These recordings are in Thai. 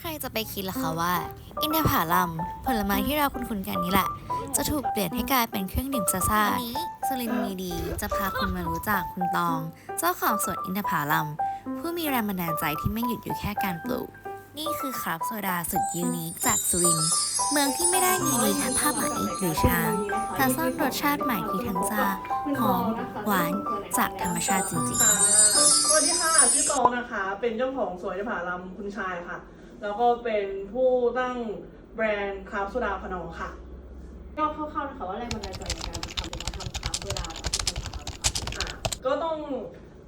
ใครจะไปคิดล่ะคะว่า อินทผลัมผลไม้ที่เราคุ้นๆกันนี้แหละ จะถูกเปลี่ยนให้กลายเป็นเครื่องดื่มซ่าๆวันนี้สลินมีดีจะพาคุณมารู้จักคุณตอง เจ้าของสวนอินทผลัม ผู้มีแรงบันดาลใจที่ไม่หยุดอยู่แค่การปลูก นี่คือคราฟต์โซดาสุดยูนิคจากสุรินทร์เมืองที่ไม่ได้มีดีแค่ผ้าไหมหรือช้างแต่ซ่อนรสชาติใหม่ที่ทั้งซ่าหอมหวานจากธรรมชาติจริงๆ สวัสดีค่ะ ชื่อตองนะคะ เป็นเจ้าของสวนยผาลำคุณชายค่ะ แล้วก็เป็นผู้ตั้งแบรนด์คราฟโซดาพนองค่ะก็คร่าวๆนะคะว่าแรงบันดาลใจในการทำเป็นมาทำคราฟโซดาที่เป็นคราฟค่ะอะก็ต้อง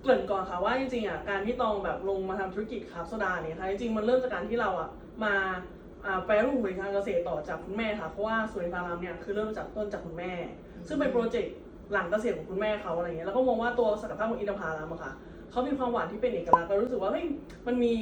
เกริ่นก่อนค่ะว่าจริงๆอะการที่ตองแบบลงมาทำธุรกิจคราฟโซดาเนี่ยค่ะจริงๆมันเริ่มจากการที่เราอะมาอ่าแปรรูปผลิตภัณฑ์เกษตรต่อจากคุณแม่ค่ะเพราะว่าสวนยผาลำเนี่ยคือเริ่มจากต้นจากคุณแม่ ซึ่งเป็นโปรเจกต์หลังเกษตรของคุณแม่เขาอะไรเงี้ยแล้วก็มองว่าตัวศักยภาพของอินทผลัมอะค่ะเขามีความหวานที่เป็นเอกลักษณ์ก็รู้สึกว่าเฮ้ยมันมี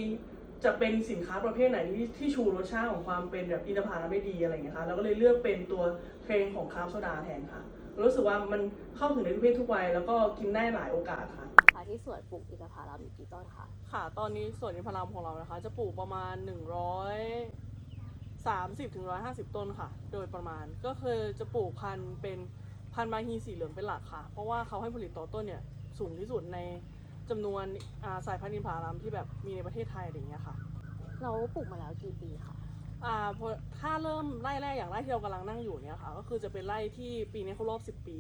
จะเป็นสินค้าประเภทไหนที่ที่ชูรสชาติของความเป็นแบบอินทผลัมได้ดีอะไรเงี้ยค่ะแล้วก็เลยเลือกเป็นตัวเทรนด์ของคราฟต์โซดาแทนค่ะ รู้สึกว่ามันเข้าถึงในทุกเพศทุกวัยแล้วก็กินได้หลายโอกาสค่ะค่ะที่สวนปลูกอินทผลัมอยู่กี่ต้นคะค่ะ ตอนนี้สวนอินทผลัมของเรานะคะ จะปลูกประมาณ130ถึง150 ต้นค่ะ โดยประมาณก็คือจะปลูกพันธุ์เป็นพันธุ์บาฮีสีเหลืองเป็นหลักค่ะ เพราะว่าเขาให้ผลิตต่อต้นเนี่ยสูงที่สุดใน จำนวนอ่าสายพันธุ์อินทผลัมที่แบบมีในประเทศไทยอะไรอย่างเงี้ยค่ะ เราปลูกมาแล้วกี่ปีคะอ่าพอถ้าเริ่มไล่แรกอย่างไร่ที่เรากำลังนั่งอยู่เนี่ยค่ะ ก็คือจะเป็นไร่ที่ปีนี้เขารอบ 10 ปี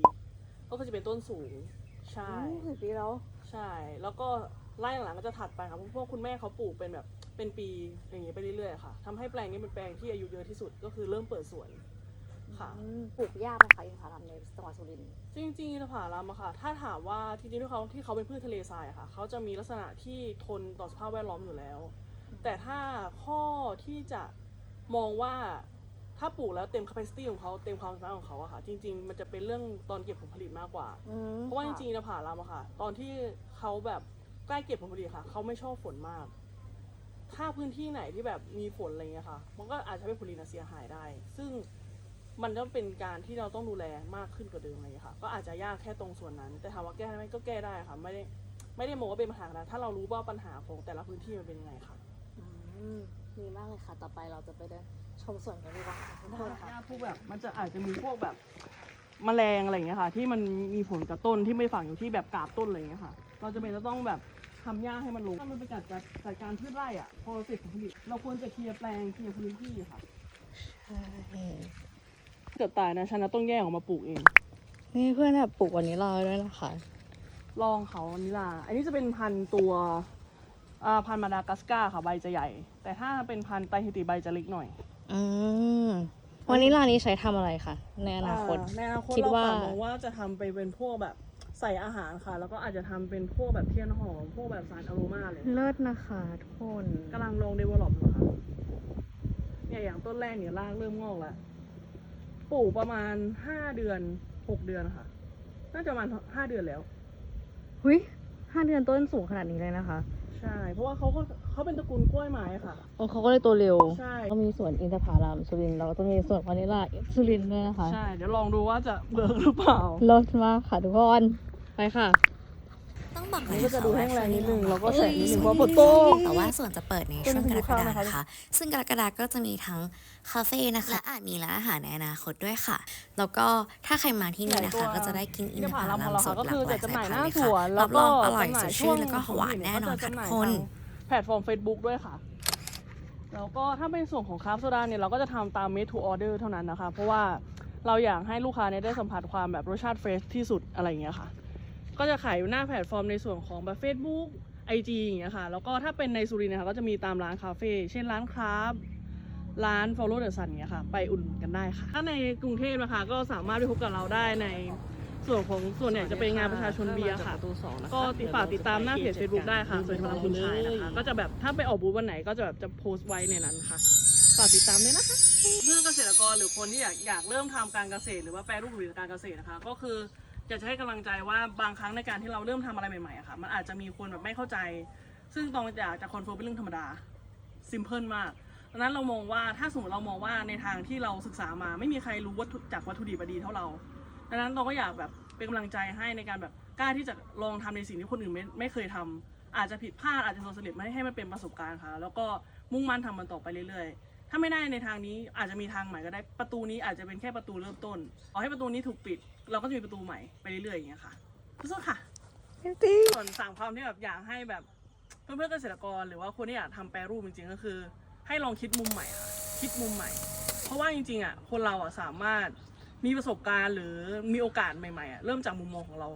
ก็คือจะเป็นต้นสูง ใช่สิบปีแล้ว ใช่ แล้วก็ไล่หลังก็จะถัดไปครับเพราะว่าคุณแม่เขาปลูกเป็นแบบเป็นปีอย่างนี้ไปเรื่อยๆค่ะทำให้แปลงนี้เป็นแปลงที่อายุเยอะที่สุดก็คือเริ่มเปิดสวน ค่ะปลูกยากไหมคะอินทผลัมในจังหวัดสุรินทร์จริงๆอินทผลัมอะค่ะ ถ้าถามว่าจริงๆที่เขาที่เขาเป็นพืชทะเลทรายอะค่ะ เขาจะมีลักษณะที่ทนต่อสภาพแวดล้อมอยู่แล้ว แต่ถ้าข้อที่จะมองว่าถ้าปลูกแล้วเต็ม capacity ของเขาเต็มความสามารถของเขาอะค่ะ จริง ๆ มันจะเป็นเรื่องตอนเก็บผลผลิตมากกว่าเพราะว่าจริงๆนะผ่าลามอะค่ะ ตอนที่เขาแบบใกล้เก็บผลผลิตค่ะ เขาไม่ชอบฝนมาก ถ้าพื้นที่ไหนที่แบบมีฝนอะไรเงี้ยค่ะ มันก็อาจจะให้ผลผลิตน่ะเสียหายได้ ซึ่ง มันก็เป็นการที่เราต้องดูแลมากขึ้นกว่าเดิมอะไรเงี้ยค่ะ ก็อาจจะยากแค่ตรงส่วนนั้น แต่ถามว่าแก้ได้ไหมก็แก้ได้ค่ะ ไม่ได้ไม่ได้มองว่าเป็นปัญหานะถ้าเรารู้ว่าปัญหาของแต่ละพื้นที่มันเป็นยังไงค่ะอืมดีมากเลยค่ะ ต่อไปเราจะไปเดินชมสวนกันดีกว่าค่ะทุกคนค่ะหญ้าพวกแบบมันจะอาจจะมีพวกแบบแมลงอะไรอย่างเงี้ยค่ะ ที่มันมีผลกับต้นที่ไม่ฝังอยู่ที่แบบกาบต้นอะไรอย่างเงี้ยค่ะ เราจะเป็นจะต้องแบบทำหญ้าให้มันลงถ้ามันเป็นการจัดจัดการพืชไร่อะพอเราเสร็จผลผลิตเราควรจะเคลียร์แปลงเคลียร์พื้นที่ค่ะ เกิดตายนะฉันนะต้องแยกออกมาปลูกเอง นี่เพื่อนแบบปลูกวันนี้รอด้วยนะคะ ลองเขาอันนี้ล่ะอันนี้จะเป็นพันธุ์ตัวอ่าพันธุ์มาดากัสการ์ค่ะใบจะใหญ่ แต่ถ้าเป็นพันธุ์ไตฮิติใบจะเล็กหน่อยอืมวันนี้ร้านนี้ใช้ทำอะไรคะในอนาคต อ่าในอนาคตคิดเราว่าปรับมองว่าจะทำไปเป็นพวกแบบใส่อาหารค่ะ แล้วก็อาจจะทำเป็นพวกแบบเทียนหอม พวกแบบสารอโรมาเลยเลิศนะคะทุกคน กำลังลองเดเวลลอปอยู่ค่ะเนี่ยอย่างต้นแรกเนี่ยรากเริ่มงอกแล้ว ปลูกประมาณห้าเดือนหกเดือนค่ะ น่าจะประมาณห้าเดือนแล้ว หุยห้าเดือนต้นสูงขนาดนี้เลยนะคะ ใช่ เพราะว่าเขาก็เขาเป็นตระกูลกล้วยไม้ค่ะ โอ้เขาก็เลยตัวเร็ว ใช่ ก็มีสวนอินทผลัมสุรินทร์เราก็ต้องมีสวนวานิลลาสุรินทร์ด้วยนะคะใช่ เดี๋ยวลองดูว่าจะเบิร์กหรือเปล่ารสมากค่ะทุกคน ไปค่ะต้อง บอกเลยนี่ก็จะดูแห้งแรงนิดนึงแล้วก็ช่แฉะวงนิดนึงช่เพวงราะฝนตกแต่ว่าส่วนจะเปิดในช่วงกรกฎาเป็นคมฤดูนะคะ ซึ่งกรกฎาก็จะมีทั้งคาเฟ่นะคะและอาจมีร้านอาหารในอนาคตด้วยค่ะ แล้วก็ถ้าใครมาที่นี่นะคะ ก็จะได้กินอินทผลัมสดหลากหลายสายพันธุ์เลยค่ะรับรองอร่อยสดชื่นแล้วก็หวานแน่นอนค่ะทุกคนแพลตฟอร์ม Facebook ด้วยค่ะแล้วก็ถ้าเป็นส่วนของคราฟต์โซดาเนี่ยเราก็จะทำตาม made to order เท่านั้นนะคะ เพราะว่าเราอยากให้ลูกค้าเนี่ยได้สัมผัสความแบบรสชาติเฟรชที่สุดอะไรอย่างเงี้ยค่ะ ก็จะขายอยู่หน้าแพลตฟอร์มในส่วนของแบบ Facebook IG อย่างเงี้ยค่ะ แล้วก็ถ้าเป็นในสุรินทร์นะคะก็จะมีตามร้านคาเฟ่เช่นร้านคราฟต์ร้าน Follow the Sun เงี้ยค่ะ ไปอุ่นนกันได้ค่ะ ถ้าในกรุงเทพนะคะ ก็สามารถไปพบกับเราได้ในส่วนของส่วนใหญ่จะเป็นงานประชาชนเบียร์ค่ะ ก็ติดฝากติดตามหน้าเพจ Facebook ได้ค่ะส่วนพลังคุณชายนะคะ ก็จะแบบถ้าไปออกบูธวันไหนก็จะแบบจะโพสต์ไว้ในนั้นค่ะ ฝากติดตามด้วยนะคะ เพื่อเกษตรกรหรือคนที่อยากอยากเริ่มทำการเกษตร หรือว่าแปรรูปผลิตการเกษตรนะคะ ก็คือ อยากจะให้กำลังใจว่าบางครั้งในการที่เราเริ่มทำอะไรใหม่ๆอะค่ะ มันอาจจะมีคนแบบไม่เข้าใจ ซึ่งตองอยากจะคอนเฟิร์มเป็นเรื่องธรรมดา ซิมเพิลมากดังนั้นเรามองว่าถ้าสมมติเรามองว่าในทางที่เราศึกษามา ไม่มีใครรู้วัตถุจากวัตถุดิบดีเท่าเรา ดังนั้นเราก็อยากแบบเป็นกำลังใจให้ในการแบบกล้าที่จะลองทำในสิ่งที่คนอื่นไม่ไม่เคยทำอาจจะผิดพลาดอาจจะโดนสลิปไม่ให้มันเป็นประสบการณ์ค่ะ แล้วก็มุ่งมั่นทำมันต่อไปเรื่อยๆ ถ้าไม่ได้ในทางนี้อาจจะมีทางใหม่ก็ได้ประตูนี้อาจจะเป็นแค่ประตูเริ่มต้นขอให้ประตูนี้ถูกปิด เราก็จะมีประตูใหม่ไปเรื่อยๆอย่างเงี้ยค่ะสู้ๆค่ะส่วนสามความที่แบบอยากให้แบบเพื่อนๆเกษตรกรหรือว่าคนที่อยากทำแปรรูปจริงๆก็คือ ให้ลองคิดมุมใหม่ค่ะคิดมุมใหม่ เพราะว่าจริงๆอะคนเราอะสามารถมีประสบการณ์หรือมีโอกาสใหม่ๆอะเริ่มจากมุมมองของเรา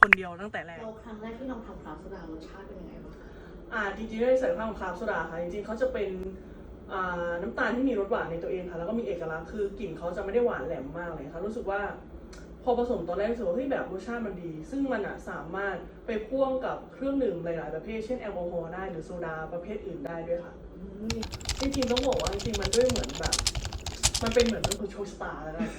คนเดียวตั้งแต่แรกเราครั้งแรกที่ลองทำคราฟต์โซดารสชาติเป็นยังไงบ้างคะอ่าจริงๆด้วยสายพันธุ์ของคราฟต์โซดาค่ะจริงๆเขาจะเป็น อ่าน้ำตาลที่มีรสหวานในตัวเองค่ะ แล้วก็มีเอกลักษณ์คือกลิ่นเขาจะไม่ได้หวานแหลมมากเลยค่ะรู้สึกว่าพอผสมตอนแรกรู้สึกว่าเฮ้ยแบบรสชาติมันดี ซึ่งมันอะสามารถไปพ่วงกับเครื่องดื่มหลายๆประเภทเช่นแอลกอฮอล์ได้หรือโซดาประเภทอื่นได้ด้วยค่ะอืมจริงๆต้องบอกว่าจริงๆมันด้วยเหมือนแบบ มันเป็นเหมือนเป็นคนโชว์สตาร์แล้วกัน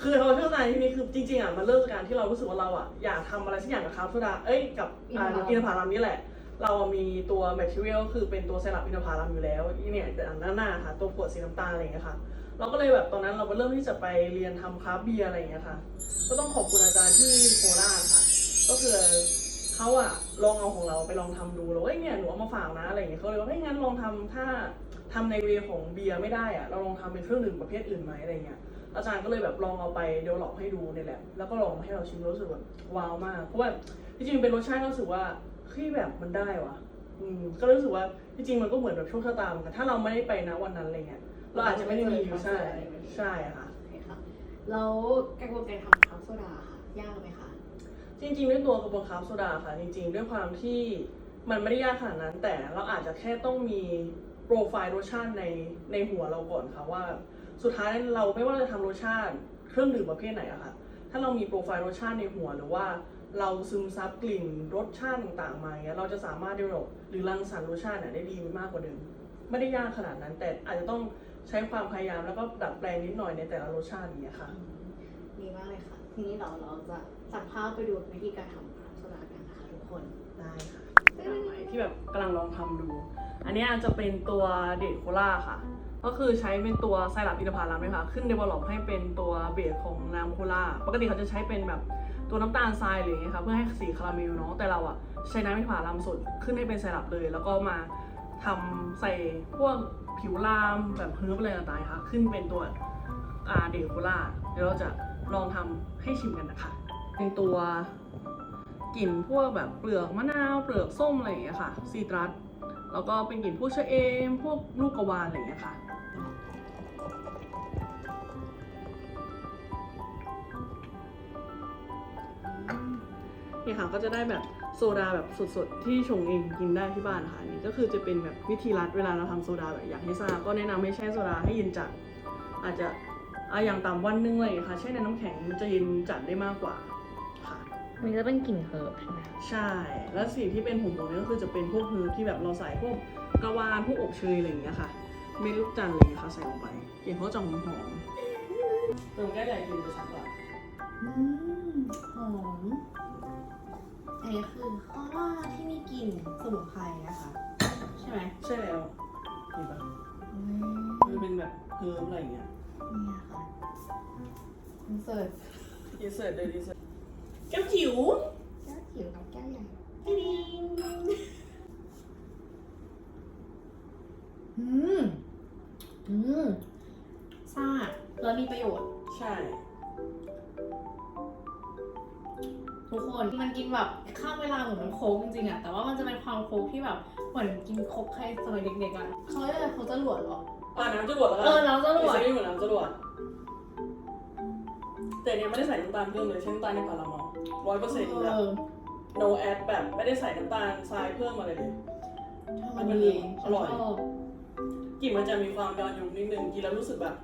คือเราโชว์สตาร์ที่นี้คือจริงๆอะมันเริ่มจากการที่เรารู้สึกว่าเราอะอยากทำอะไรสักอย่างกับคราฟต์โซดาเอ้ยกับอ่าอินทผลัมนี่แหละ เราอะมีตัว material คือเป็นตัวไซรัปอินทผลัมอยู่แล้วอีเนี่ยแต่อันหน้าๆค่ะตัวขวดสีน้ำตาลอะไรอย่างเงี้ยค่ะเราก็เลยแบบตอนนั้นเราก็เริ่มที่จะไปเรียนทำคราฟเบียอะไรอย่างเงี้ยค่ะ ก็ต้องขอบคุณอาจารย์ที่โคราชค่ะ ก็คือเขาอะลองเอาของเราไปลองทำดูแล้วเอ้ยเนี่ยหนูเอามาฝากนะอะไรอย่างเงี้ยเขาเลยว่าเฮ้ยงั้นลองทำถ้าทำในเวของเบียร์ไม่ได้อะเราลองทำเป็นเครื่องดื่มประเภทอื่นไหมอะไรเงี้ยอาจารย์ก็เลยแบบลองเอาไปเดเวลลอปให้ดูในแลบแล้วก็ลองมาให้เราชิมรู้สึกแบบว้าวมากเพราะว่าจริงๆเป็นรสชาติก็รู้สึกว่า เฮ้ยแบบมันได้ว่ะอืมก็รู้สึกว่าจริงๆมันก็เหมือนแบบโชคชะตาเหมือนกันถ้าเราไม่ได้ไปนะวันนั้นอะไรเงี้ยเราอาจจะไม่ได้มีใช่ใช่ค่ะโอเคค่ะแล้วกระบวนการทำคราฟต์โซดาค่ะยากไหมคะจริงๆด้วยตัวกระบวนการโซดาค่ะ จริง ๆ ด้วยความที่มันไม่ได้ยากขนาดนั้น แต่เราอาจจะแค่ต้องมีโปรไฟล์รสชาติในในหัวเราก่อนค่ะว่า สุดท้ายเราไม่ว่าจะทำรสชาติเครื่องดื่มประเภทไหนอะค่ะถ้าเรามีโปรไฟล์รสชาติในหัวหรือว่า เราซึมซับกลิ่นรสชาติต่างๆมาอย่างเงี้ยเราจะสามารถ develop หรือรังสรรค์รสชาติเนี่ยได้ดีมากกว่าเดิมไม่ได้ยากขนาดนั้น แต่อาจจะต้องใช้ความพยายามแล้วก็ดัดแปลงนิดหน่อยในแต่ละรสชาติอย่างเงี้ยค่ะดีมากเลยค่ะ ทีนี้เราเราจะตัดภาพไปดูวิธีการทำคราฟต์โซดากันนะคะทุกคนได้ค่ะทางใหม่ที่แบบกำลังลองทำดู อันเนี้ยจะเป็นตัวเดทโคล่าค่ะก็คือใช้เป็นตัวไซรัปอินทผลัมเลยค่ะขึ้นเดเวลลอปให้เป็นตัวเบสของน้ำโคล่าปกติเขาจะใช้เป็นแบบ ตัวน้ำตาลทรายหรืออย่างเงี้ยค่ะเพื่อให้สีคาราเมลเนาะแต่เราอะใช้น้ำอินทผลัมสดขึ้นให้เป็นไซรัปเลย แล้วก็มาทำใส่พวกผิวลามแบบเฮิร์บอะไรต่างๆค่ะ ขึ้นเป็นตัวอาเดทโคล่าเดี๋ยวเราจะลองทำให้ชิมกันนะคะเป็นตัวกลิ่นพวกแบบเปลือกมะนาวเปลือกส้มอะไรอย่างเงี้ยค่ะซีตรัสแล้วก็เป็นกลิ่นพวกชะเอมพวกลูกกระวานอะไรอย่างเงี้ยค่ะ นี่ค่ะก็จะได้แบบโซดาแบบสดๆ ที่ชงเองกินได้ที่บ้านค่ะอันนี่ก็คือจะเป็นแบบวิธีรัดเวลาเราทำโซดาแบบอยากให้ทราบก็แนะนำให้แช่โซดาให้เย็นจัดอาจจะอะอย่างต่ำวันหนึงอะไรอย่างเงี้ยค่ะแช่ในน้ำแข็งมันจะเย็นจัดได้มากกว่าค่ะ มันจะเป็นกลิ่นเฮิร์บใช่ไหมใช่ แล้วสิ่งที่เป็นหอมๆเนี่ยก็คือจะเป็นพวกเฮิร์บที่แบบเราใส่พวกกระวานพวกอบเชยอะไรอย่างเงี้ยค่ะ เมลูกจันทร์อะไรอย่างเงี้ยค่ะใส่ลงไปกลิ่นเขาจะหอมๆตรงใกล้ใหญ่กลิ่นจะชัดกว่า อืมหอมอั นนี้คือข้าวราดที่มีกลิ่นสมุนไพรนะคะ ใช่ไหมใช่แล้วเห็นปะอืมมันเป็นแบบเฮิร์บอะไรอย่างเงี้ยนี่ค่ะคอนเสิร์ตอินเสิร์ตเลยอินเสิร์ตแก้วจิ๋วแก้วจิ๋วกับแก้วใหญ่ดิงอืมอืมซ่าแล้วมีประโยชน์ ใช่ มันกินแบบข้ามเวลาเหมือนมันโค้กจริงๆอะแต่ว่ามันจะเป็นความโค้กที่แบบเหมือนกินโค้กใครสมัยเด็กๆอะเขาเรียกอะไรเขาจะหลวดเหรออ่าน้ำจรวดแล้วกันเออน้ำจรวดใช้เหมือนน้ำจรวดแต่เนี่ยไม่ได้ใส่น้ำตาลเพิ่มเลยใช้น้ำตาลในพารามอลร้อยเปอร์เซ็นต์แบบ no add แบบไม่ได้ใส่น้ำตาลทรายเพิ่มอะไรเลยชอบอันนี้อร่อยชอบ กลิ่นมันจะมีความย้อนยุคนิดนึงกินแล้วรู้สึกแบบ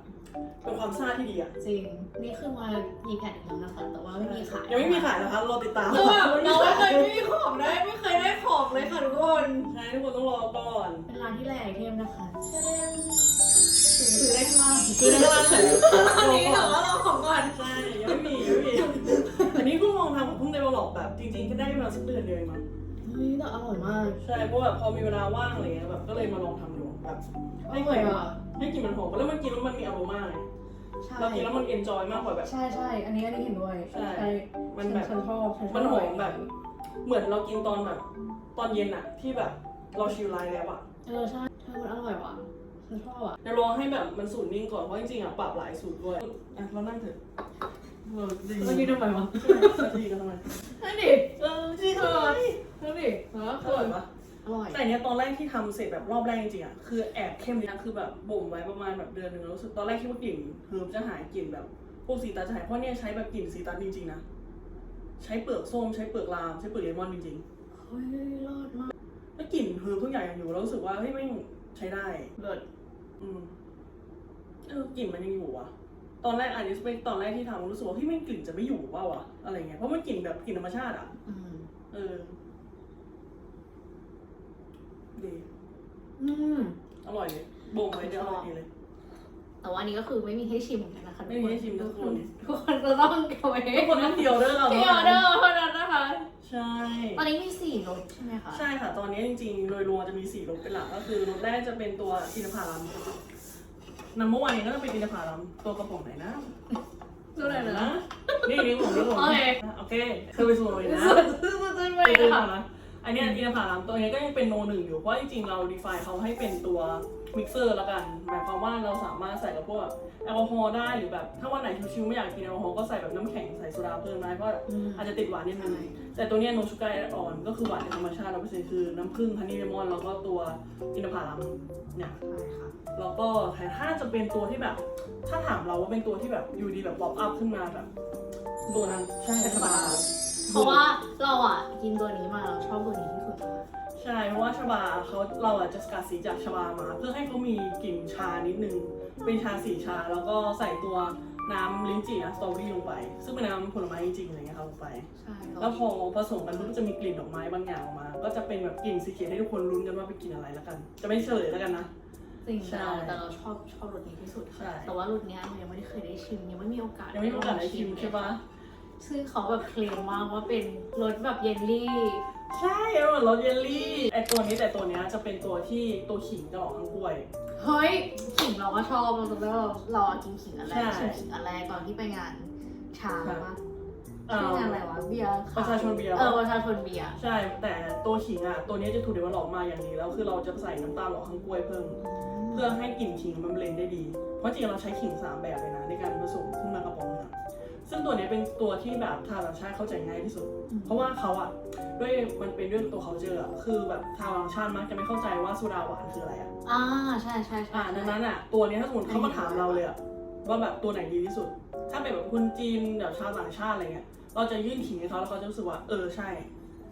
เป็นความซ่าที่ดีอะจริง นี่คือมามีแผ่นอีกแล้วนะคะ แต่ว่าไม่มีขายยังไม่มีขายนะคะรอติดตามคือแบบเราไม่เคยไม่มีของได้ไม่เคยได้ของเลยค่ะทุกคนใช่ทุกคนต้องรอก่อน เป็นร้านที่แรกไอเทมนะคะเชลซื้อได้ข้างล่างคือในร้านขายอันนี้แต่ว่าเราของก่อนใช่ยังไม่มียังไม่มีอันนี้เพิ่งลองทำของเพิ่งได้มาหลอกแบบจริงๆก็ได้มาสักเดือนเดียวเองมั้งเฮ้ยแต่อร่อยมาก ใช่เพราะแบบพอมีเวลาว่างอะไรเงี้ยแบบก็เลยมาลองทำดู แบบอร่อยอะให้กลินมันหอมแล้วมันกินแล้วมันมีอารมาไงใช่เรากินแล้วมันเอนจอยมากกว่าแบบ ใช่ใช่อันนี้อันนี้เห็นด้วยใช่มันแบบฉันชอบฉันชอบมันหอมแบบ เหมือนเรากินตอนแบบ ตอนเย็นอะที่แบบเราชิลไลน์แล้วอะเออใช่เธอมันอร่อยว่ะฉันชอบอะเดี๋ยวรอให้แบบมันสูตรนิ่งก่อนเพราะจริงๆอะปรับหลายสูตรด้วยอะเรานั่งเถอะเออดีแล้วนี่ทำไมวะสักทีก็ทำไมนั่นดิเออจริงเลยนั่นดิแล้วอร่อยปะ อร่อย แต่อันเนี้ยตอนแรกที่ทำเสร็จแบบรอบแรกจริงๆอะคือแอบเข้มนิดนะคือแบบบ่มไว้ประมาณแบบเดือนหนึ่งแล้วรู้สึกตอนแรกคิดว่ากลิ่นเฮิร์บจะหายกลิ่นแบบพวกซีตัสจะหายเพราะเนี่ยใช้แบบกลิ่นซีตัสจริงๆนะใช้เปลือกส้มใช้เปลือกลามใช้เปลือกเลมอนจริงเฮ้ยรอดมากๆแล้วกลิ่นเฮิร์บทุกอย่างยังอยู่แล้วรู้สึกว่าเฮ้ยไม่งใช้ได้ เลิศอืมเออกลิ่นมันยังอยู่วะตอนแรกอันนี้เป็นตอนแรกที่ทำรู้สึกว่าพี่ไม่งกลิ่นจะไม่อยู่ว่าวะอะไรเงี้ยเพราะมันกลิ่นแบบกลิ่นธรรมชาติอะอืม เออ ดี อืม อร่อยเลยบ่งไว้เดี๋ยวอร่อยดีเลย แต่ว่าอันนี้ก็คือไม่มีให้ชิมเหมือนกันนะคะไม่มีให้ชิมทุกคน ทุกคนจะต้องเก็บไว้ทุกคนต้องเดียวเด้อเราที่ออเดอร์เท่านั้นนะคะ ใช่ ตอนนี้มีสี่รสใช่ไหมคะ ใช่ค่ะ ตอนนี้จริงๆ โดยรวมจะมีสี่รสเป็นหลัก ก็คือรสแรกจะเป็นตัวอินทผลัมน้ำเมื่อวานนี้ก็จะเป็นอินทผลัมตัวกระป๋องไหนนะดูหน่อยนะ นี่นี่ผมนี่ผมโอเค โอเคคือไปสู่เลยนะสุดสุดสุดไปไปดูค่ะนะ อันเนี้ยอินทผลัมตัวนี้ก็ยังเป็นโนหนึ่งอยู่เพราะจริงๆเราดีไฟเขาให้เป็นตัวมิกเซอร์แล้วกันหมายความว่าเราสามารถใส่กับพวกแอลกอฮอล์ได้หรือแบบ ถ้าวันไหนชิวๆไม่อยากกินแอลกอฮอล์ก็ใส่แบบน้ำแข็งใส่โซดาเพิ่มได้เพราะอาจจะติดหวานนิดนึงแต่ตัวเนี้ยโนชูการ์แอดออนก็คือหวานในธรรมชาติร้อยเปอร์เซ็นต์คือน้ำผึ้งฮันนี่เลมอนแล้วก็ตัวอินทผลัมเนี่ยใช่ค่ะแล้วก็แต่ถ้าจะเป็นตัวที่แบบ ถ้าถามเราว่าเป็นตัวที่แบบอยู่ดีแบบป๊อปอัพขึ้นมาแบบตัวนั้นใช่ชบา เพราะว่าเราอะกินตัวนี้มาเราชอบตัวนี้ที่สุดนะคะใช่เพราะว่าชบาเขาเราอะจะสกัดสีจากชบามา เพื่อให้เขามีกลิ่นชานิดนึง เป็นชาสีชาแล้วก็ใส่ตัวน้ำลิ้นจี่นะสตรอเบอรี่ลงไป ซึ่งเป็นน้ำผลไม้จริงๆอะไรเงี้ยครับลงไป ใช่แล้วพอผสมกันปุ๊บจะมีกลิ่นดอกไม้บางอย่างออกมา ก็จะเป็นแบบกลิ่นสีเขียวให้ทุกคนลุ้นกันว่าเป็นกลิ่นอะไรแล้วกัน จะไม่เฉลยแล้วกันนะ จริงใช่แต่เราแต่เราชอบชอบรสนี้ที่สุดใช่แต่ว่ารสเนี้ยเรายังไม่ได้เคยได้ชิมยังไม่มีโอกาสยังไม่มีโอกาสได้ชิมใช่ปะ ซึ่งเขาแบบเคลมมากว่าเป็นรสแบบเยลลี่ ใช่แล้วเหมือนรสเยลลี่ไอตัวนี้แต่ตัวเนี้ยจะเป็นตัวที่ตัวขิงจะออกทั้งกล้วย เฮ้ยขิงเราก็ชอบเราจำได้ว่าเราเรากินขิงอันแรกใช่ ชิมขิงอันแรกตอนที่ไปงานชาค่ะปะอ่าชื่องานอะไรวะเบียร์ประชาชนเบียร์ เออประชาชนเบียร์ใช่ แต่ตัวขิงอะ ตัวนี้จะถูกเดเวลลอปมาอย่างดีแล้ว คือเราจะใส่น้ำตาลหล่อทั้งกล้วยเพิ่ม เพื่อให้กลิ่นขิงมันเบลนด์ได้ดี เพราะจริงๆเราใช้ขิงสามแบบเลยนะ ในการผสมขึ้นมากร ซึ่งตัวเนี้ยเป็นตัวที่แบบชาวต่างชาติเข้าใจง่ายที่สุด เพราะว่าเขาอะด้วยมันเป็นด้วยตัวเขาเจออะคือแบบชาวต่างชาติมักจะไม่เข้าใจว่าโซดาหวานคืออะไรอะอ่าใช่ใช่ใช่อ่าดังนั้นอะตัวเนี้ยถ้าสมมติเขามาถามเราเลยอะว่าแบบตัวไหนดีที่สุด ถ้าเป็นแบบคนจีนแบบชาวต่างชาติอะไรเงี้ยเราจะยื่นขิงให้เขาแล้วเขาจะรู้สึกว่าเออใช่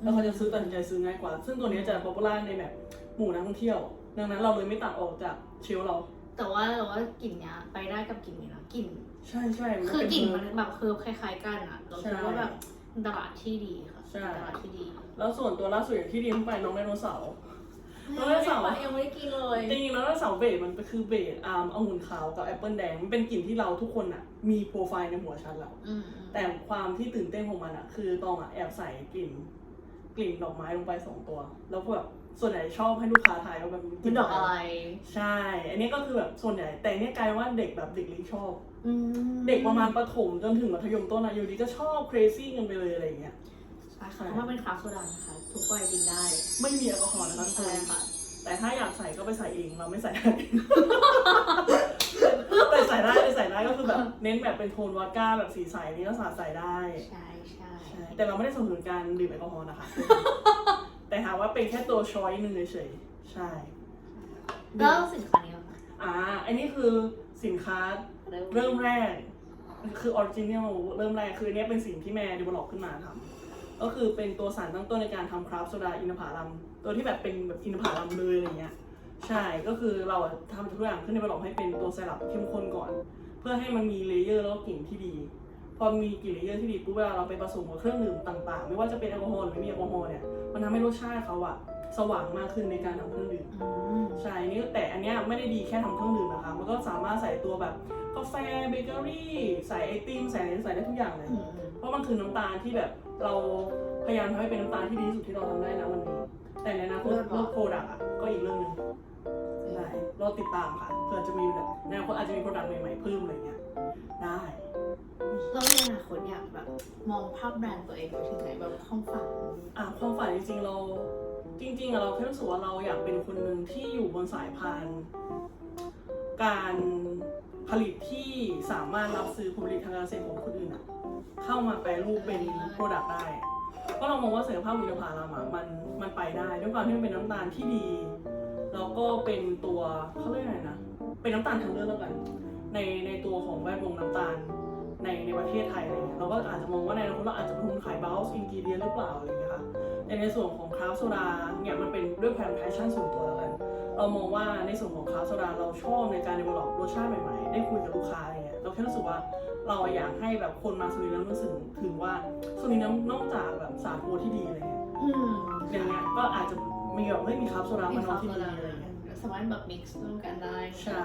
แล้วเขาจะซื้อตัดสินใจซื้อง่ายกว่า ซึ่งตัวเนี้ยจะป๊อปปูล่าในแบบหมู่นักท่องเที่ยว ดังนั้นเราเลยไม่ตัดออกจากเชลฟ์เรา แต่ว่าเราว่ากลิ่นเนี้ยไปได้กับกลิ่นนี้นะกลิ่น ใช่ใช่มัคือกลิ่นเป็มันแบบคือคล้ายๆกันอะ เราคิดว่าแบบเป็นตลาดที่ดีค่ะใช่เป็นตลาดที่ดีแล้วส่วนตัวล่าสุดอย่างที่เรียนไปน้องไดโนเสาร์น้องไดโนเสาร์ยังไม่ได้กินเลย จริงๆแล้วไดโนเสาร์เบสมันคือเบสอาร์มองุ่นขาวกับแอปเปิลแดงมันเป็นกลิ่นที่เราทุกคนอะมีโปรไฟล์ในหัวชัดแล้ว อืมอืมแต่ความที่ตื่นเต้นของมันอะคือตองอะแอบใส่กลิ่น กลิ่นดอกไม้ลงไปสองตัว แล้วก็แบบ ส่วนใหญ่ชอบให้ลูกค้าทายว่าแบบเป็นดอกอะไร ใช่ อันนี้ก็คือแบบส่วนใหญ่ แต่เนี่ยกลายว่าเด็กแบบเด็กเล็กชอบอืมเด็กประมาณประถมจนถึงมัธยมต้นอะอยู่ดีก็ชอบ crazy กันไปเลยอะไรอย่างเงี้ยใช่ค่ะเพราะว่าเป็นคราฟต์โซดานะคะทุกวัยกินได้ ไม่มีแอลกอฮอล์นะคะทุกคใช่นค่ะแต่ถ้าอยากใส่ก็ไปใส่เองเราไม่ใส่ให้แต่ใส่ได้แต่ใส่ได้ก็คือแบบเน้นแบบเป็นโทนวอดก้าแบบสีใสนี่ก็สาดใส่ได้ใช่ใช่ใช่แต่เราไม่ได้สนับสนุนการดื่มแอลกอฮอล์นะคะ แต่หากว่าเป็นแค่ตัวช้อยหนึ่งเฉยๆใช่แล้วสินค้านี้ล่ะคะอ่าอันนี้คือสินค้าเริ่มแรก คือออริจินัลเริ่มแรกคืออันเนี้ยเป็นสิ่งที่แม่ดีบล็อกขึ้นมาทำก็คือเป็นตัวสารตั้งต้นในการทำคราฟต์โซดาอินทผลัมตัวที่แบบเป็นแบบอินทผลัมเลยอะไรเงี้ยใช่ก็คือเราอะทำทุกอย่างขึ้นในบล็อกให้เป็นตัวไซรัปเข้มข้นก่อน เพื่อให้มันมีเลเยอร์แล้วก็กลิ่นที่ดี พอมีกลิ่นเลเยอร์ที่ดีปุ๊บเวลาเราไปผสมกับเครื่องดื่มต่างๆ ไม่ว่าจะเป็นแอลกอฮอล์หรือไม่มีแอลกอฮอล์เนี่ยมันทำให้รสชาติเขาอะสว่างมากขึ้นในการทำเครื่องดื่มอืมใช่นี่แต่อันเนี้ยไม่ได้ดีแค่ทำเครื่องดื่มนะคะมันก็สามารถใส่ตัวแบบกาแฟเบเกอรี่ใส่ไอติมใส่อะไรใส่ได้ทุกอย่างเลยอืมอืมเพราะมันคือน้ำตาลที่แบบเราพยายามทำให้เป็นน้ำตาลที่ดีที่สุดที่เราทำได้นะวันนี้ แต่ในอนาคตเรื่องโปรดักต์อะก็อีกเรื่องหนึ่งใช่เราติดตามค่ะเผื่อจะมีแบบในอนาคตอาจจะมีโปรดักต์ใหม่ๆเพิ่มอะไรเงี้ยได้ แล้วในอนาคตอยากแบบมองภาพแบรนด์ตัวเองไปถึงไหนแบบความฝันอะความฝันจริงๆเราจริงๆอะเราแค่รู้สึกว่าเราอยากเป็นคนหนึ่งที่อยู่บนสายพานการผลิตที่สามารถรับซื้อผลผลิตทางการเกษตรของคนอื่นอะเข้ามาแปรรูปเป็นโปรดักต์ได้เพราะเรามองว่าศักยภาพอินทผลัมอะมันมันไปได้ด้วยความที่มันเป็นน้ำตาลที่ดีแล้วก็เป็นตัวเขาเรียกอะไรนะ เป็นน้ำตาลทางเลือกแล้วกันในในตัวของแวดวงน้ำตาล ในในประเทศไทยอะไรเงี้ยเราก็อาจจะมองว่าในอนาคตเราอาจจะพึงขายบ u ลส์อินกิเดียนหรือเปล่าอะไรเงี้ยค่ะแต่ในส่วนของคราฟโซดาเนี่ยมันเป็นด้วยความแพชชั่นส่วนตัวแล้วกันเรามองว่าในส่วนของคราฟโซดาเราชอบในการ develop รสชาติใหม่ๆ ได้คุยกับลูกค้าอะไรเงี้ยเราแค่รู้สึกว่าเราอยากให้แบบคนมาสุรินทร์แล้วรู้สึกถึงว่าสุรินทร์นอกจากแบบสาโทที่ดีอะไรเงี้ยอืมอย่างเงี้ยก็อาจจะมีแบบเฮ้ยมีคราฟโซดามีมานคอวานมที่โซดีดาอะไรเงี้ยสามารถแบบ mix ร่วมกันได้ ใช่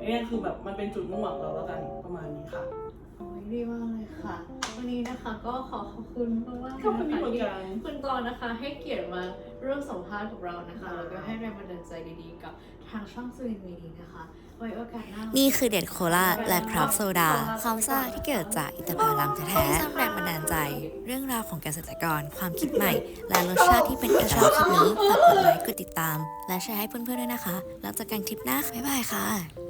เนี่ยคือแบบมันเป็นจุดมุ่งหวังเราแล้วกันประมาณนี้ค่ะ โอ้ยดีมากเลยค่ะ วันนี้นะคะก็ขอขอบคุณมากๆขอบคุณนะเหมืคะอนที่กันคุณตอนนะคะให้เกียรติมาร่วมสัมภาษณ์กับเรานะคะแล้วก็ให้แรงบันดาลใจดีๆ กับทางช่องซูรินทร์มีดีนะคะไว้โอกาสหน้านี่นี่คือเด็ดโคลาและคราฟโซดาความซ่าที่เกิดจากอินทผลัมแท้ๆสร้างแรงบันดาลใจ เรื่องราวของเกษตรกร ความคิดใหม่ และรสชาติที่เป็นเอกลักษณ์คลิปนี้ฝากกดไลค์กดติดตาม และแชร์ให้เพื่อนๆด้วยนะคะ แล้วเจอกันคลิปหน้าค่ะบ๊ายบายค่ะ